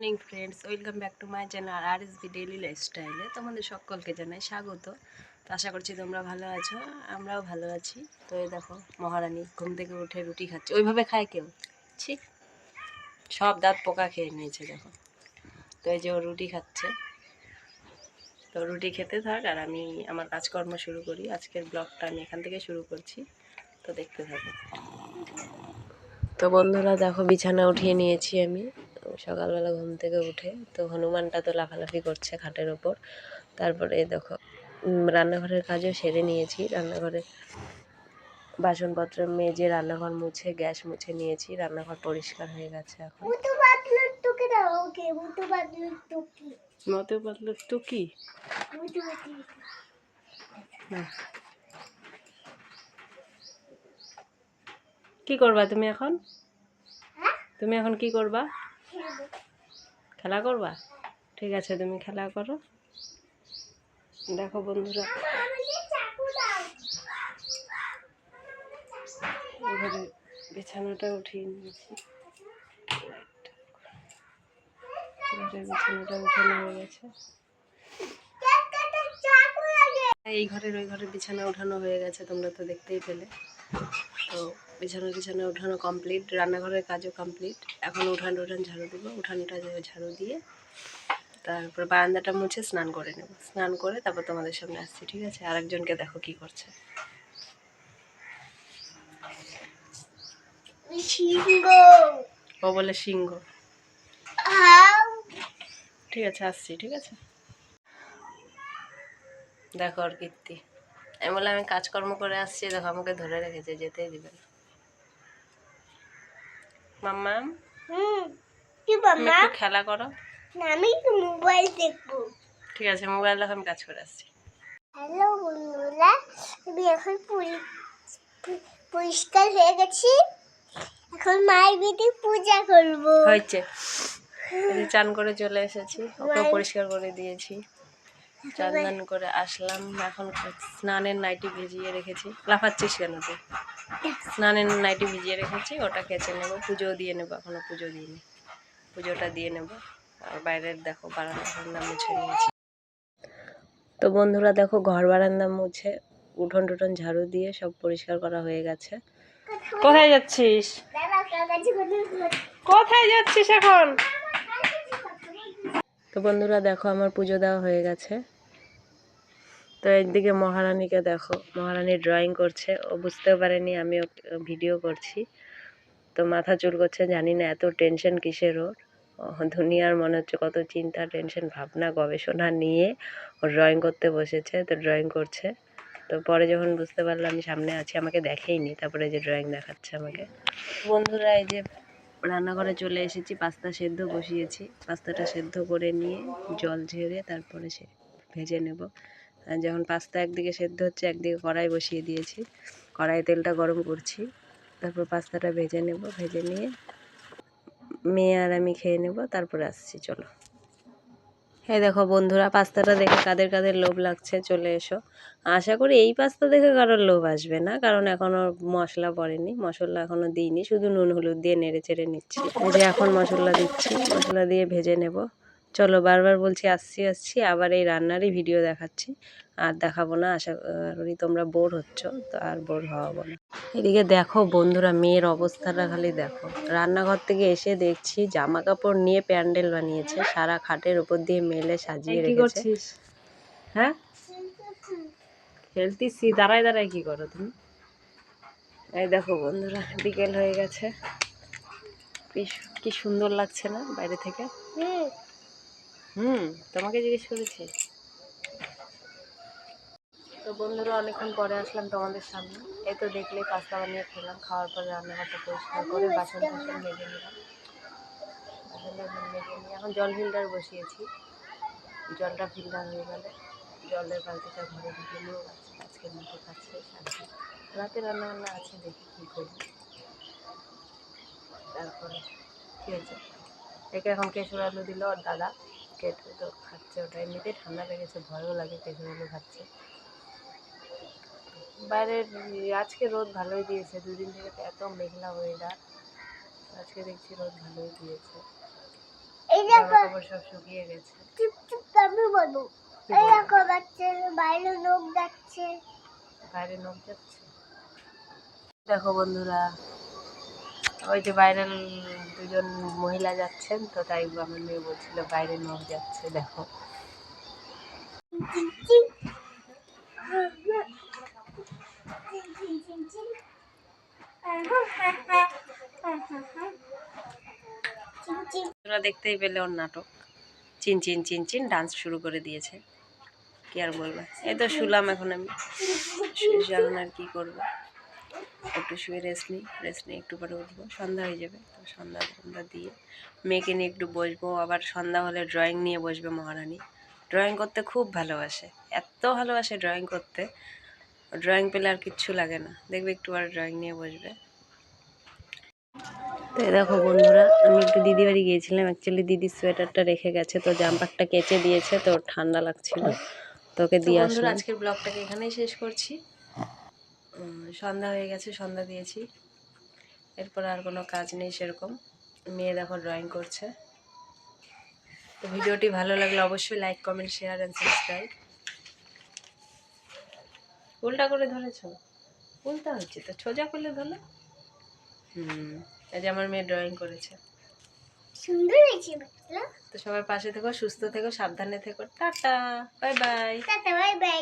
Morning friends welcome back to my channel R S B daily লাইফস্টাইলে তোমাদের সকলকে জানাই স্বাগত। তো আশা করছি তোমরা ভালো আছো, আমরাও ভালো আছি। তো এই দেখো, মহারানী ঘুম থেকে উঠে রুটি খাচ্ছে। ওইভাবে খায় কেউ? ঠিক সব দাঁত পোকা খেয়ে নিয়েছে, দেখো। তো এই যে ও রুটি খাচ্ছে। তো রুটি খেতে থাক, আর আমি আমার কাজকর্ম শুরু করি। আজকের ব্লগটা আমি এখান থেকে শুরু করছি। তো দেখতে থাকো। তো বন্ধুরা, দেখো, বিছানা উঠিয়ে নিয়েছি আমি। সকালবেলা ঘুম থেকে উঠে তো হনুমানটা তো লাফালাফি করছে খাটের ওপর। তারপরে দেখো রান্নাঘরের কাজও সেরে নিয়েছি। রান্নাঘরে বাসনপত্র মেজে রান্নাঘর মুছে গ্যাস মুছে নিয়েছি। রান্নাঘর পরিষ্কার হয়ে গেছে এখন। মুতু পাতলুর টুকি দাও ওকে মুতু পাতলুর টুকি। মতে পাতলো তো কি করবা তুমি এখন? হ্যাঁ? তুমি এখন কি করবা? খেলা করবা? ঠিক আছে, তুমি খেলা করো। দেখো বন্ধুরা। এবারে বিছানাটা উঠিয়ে নিয়েছি। বিছানাটা উঠানো হয়ে গেছে। এই ঘরের ওই ঘরের বিছানা উঠানো হয়ে গেছে, তোমরা তো দেখতেই পেলে। তো বিছানা বিছানা উঠানো কমপ্লিট রান্নাঘরের কাজও কমপ্লিট এখন উঠান উঠান ঝাড়ু দেবো উঠানটা ঝাড়ু দিয়ে তারপর বারান্দাটা মুছে স্নান করে নেব। স্নান করে তারপর তোমাদের সামনে আসছি ঠিক আছে? আরেকজনকে দেখো কি করছে। ও বলে সিংহ। ঠিক আছে আসছি ঠিক আছে? দেখো আর কীর্তি। আমি বললাম আমি কাজকর্ম করে আসছি দেখো আমাকে ধরে রেখেছে যেতেই দিবে না। মাম্মাম কি বাবা খেলা করো। আমি মোবাইল দেখব। ঠিক আছে মোবাইল দেখো আমি কাজ করে আসছি। হ্যালো বন্ধুরা আমি এখন পরি- পরি- পরিষ্কার হয়ে গেছি। এখন মায়ের বেদি পূজা করব। হয়েছে। চান করে চলে এসেছি ওকে পরিষ্কার করে দিয়েছি। চান দান করে আসলাম। এখন স্নানের নাইটি ভিজিয়ে রেখেছি। লাফাচ্ছিস কেন তুই? স্নানের নাইটি ভিজিয়ে রেখেছি ওটা কেচে নেব। পুজো দিয়ে নেব এখনও পুজো দিইনি। পুজোটা দিয়ে নেব। আর বাইরের দেখো বারান্দা বারান্দা মুছে নিয়েছি। তো বন্ধুরা দেখো ঘর বারান্দা মুছে উঠোন টুঠোন ঝাড়ু দিয়ে সব পরিষ্কার করা হয়ে গেছে। কোথায়? যাচ্ছিস? কোথায় যাচ্ছিস এখন? তো বন্ধুরা দেখো আমার পুজো দেওয়া হয়ে গেছে। তো একদিকে মহারানীকে দেখো, মহারানী ড্রয়িং করছে। ও বুঝতেও পারেনি আমি ভিডিও করছি। তো মাথা চুল করছে, জানি না এত টেনশন কিসের ওর। দুনিয়ার মনে হচ্ছে কত চিন্তা টেনশন ভাবনা, গবেষণা নিয়ে ও ড্রয়িং করতে বসেছে, তো ড্রয়িং করছে। তো পরে যখন বুঝতে পারল আমি সামনে আছি, আমাকে দেখেইনি। তারপরে যে ড্রয়িং দেখাচ্ছে আমাকে। বন্ধুরা এই যে রান্নাঘরে চলে এসেছি, পাস্তা সেদ্ধ বসিয়েছি। পাস্তাটা সেদ্ধ করে নিয়ে জল ঝেড়ে তারপরে সে ভেজে নেব। যখন পাস্তা একদিকে সেদ্ধ হচ্ছে, একদিকে কড়াই বসিয়ে দিয়েছি। কড়াই তেলটা গরম করছি। তারপর পাস্তাটা ভেজে নেব। ভেজে নিয়ে, মেয়ে আর আমি খেয়ে নেব। তারপরে আসছি, চলো। এই দেখো বন্ধুরা, পাস্তাটা দেখে কাদের কাদের লোভ লাগছে, চলে এসো। আশা করি এই পাস্তা দেখে কারোর লোভ আসবে না, কারণ এখনও মশলা পড়েনি, মশলা এখনও দিইনি, শুধু নুন হলুদ দিয়ে নেড়ে চেড়ে নিচ্ছি। যে এখন মশলা দিচ্ছি, মশলা দিয়ে ভেজে নেব। চলো বারবার বলছি, আসছি আসছি, আবার এই রান্নারই ভিডিও দেখাচ্ছি। আর দেখাবো না, আশা করি তোমরা বোর হচ্ছ, তো আর বোর হওয়াবো না। এদিকে দেখো বন্ধুরা মেয়ের অবস্থাটা খালি দেখো। রান্নাঘর থেকে এসে দেখছি জামা কাপড় নিয়ে প্যান্ডেল বানিয়েছে সারা খাটের উপর দিয়ে মেলে সাজিয়ে রেখেছে। হ্যাঁ? খেলতিছি দাঁড়ায় দাঁড়ায় কি করো তুমি? এই দেখো বন্ধুরা বিকেল হয়ে গেছে। কি সুন্দর লাগছে না বাইরে থেকে? হুম। হুম তোমাকে জিজ্ঞেস করেছি। তো বন্ধুরা অনেকক্ষণ পরে আসলাম তোমাদের সামনে। এই তো দেখলে পাস্তা বানিয়ে খেলাম খাওয়ার পরে রান্নাঘরটা পরিষ্কার করে বাসন টাসন মেজে নিলাম। বাসন টাসন মেজে নিয়ে এখন জল ফিল্টার বসিয়েছি। জলটা ফিল্টার হয়ে গেলে জলের বালতিটা ঘরে ঢুকে নিয়ে আজকে আজকের মতো কাছে সাথে রাতে রান্না বান্না আছে দেখি কী করি। তারপরে কী হয়েছে? একে এখন কেশর আলু দিল আর দাদা। কেটে তো খাচ্ছে ওটা। এমনিতেই ঠান্ডা লেগেছে ভয়ও লাগে কেশর আলু খাচ্ছে বাইরের আজকে রোদ ভালোই দিয়েছে দুদিন থেকে তো এত মেঘলা ওয়েদার আজকে দেখছি রোদ ভালোই দিয়েছে। এই দেখো। জামা সব শুকিয়ে গেছে। চুপ চুপ আমি বলব এই দেখো বাচ্চা বাইরে লোক যাচ্ছে। বাইরে নখ যাচ্ছে? দেখো বন্ধুরা ওই যে বাইরের দুজন মহিলা যাচ্ছেন তো তাই আমার মেয়ে বলছিল বাইরে নখ যাচ্ছে দেখো চিন চিন চিন চিন চিন তোরা দেখতেই পেলে ওর নাটক। চিন চিন চিন চিন ডান্স শুরু করে দিয়েছে। কি আর বলব? এই তো শুলাম এখন আমি। শুয়ে আর কি করব? একটু শুয়ে রেস্ট নিই রেস্ট নিয়ে একটু পরে উঠবো। সন্ধ্যা হয়ে যাবে, তো সন্ধ্যা সন্ধ্যা দিয়ে মেয়েকে নিয়ে একটু বসবো। আবার সন্ধ্যা হলে ড্রয়িং নিয়ে বসবে মহারানী। ড্রয়িং করতে খুব ভালোবাসে, এত ভালোবাসে ড্রয়িং করতে। ড্রয়িং পেলে আর কিচ্ছু লাগে না। দেখবে একটু আর ড্রয়িং নিয়ে বসবে। তো দেখো বন্ধুরা আমি একটু দিদি বাড়ি গিয়েছিলাম। অ্যাকচুয়ালি দিদির সোয়েটারটা রেখে গেছে তো জাম্পারটা কেচে দিয়েছে তো ঠান্ডা লাগছিল। তোকে দিয়ে আসলাম। আজকের ব্লগটাকে এখানেই শেষ করছি। সন্ধ্যা হয়ে গেছে সন্ধ্যা দিয়েছি। এরপর আর কোনো কাজ নেই সেরকম। মেয়ে দেখো ড্রয়িং করছে। তো ভিডিওটি ভালো লাগলে অবশ্যই like comment share and subscribe উল্টা করে ধরেছ? উল্টা হচ্ছে তো সোজা করলে ধরলে? হুম। এই যে আমার মেয়ে ড্রয়িং করেছে। সুন্দর হয়েছে তো সবার পাশে থেকো সুস্থ থেকো সাবধানে থেকো। Tata bye bye tata bye bye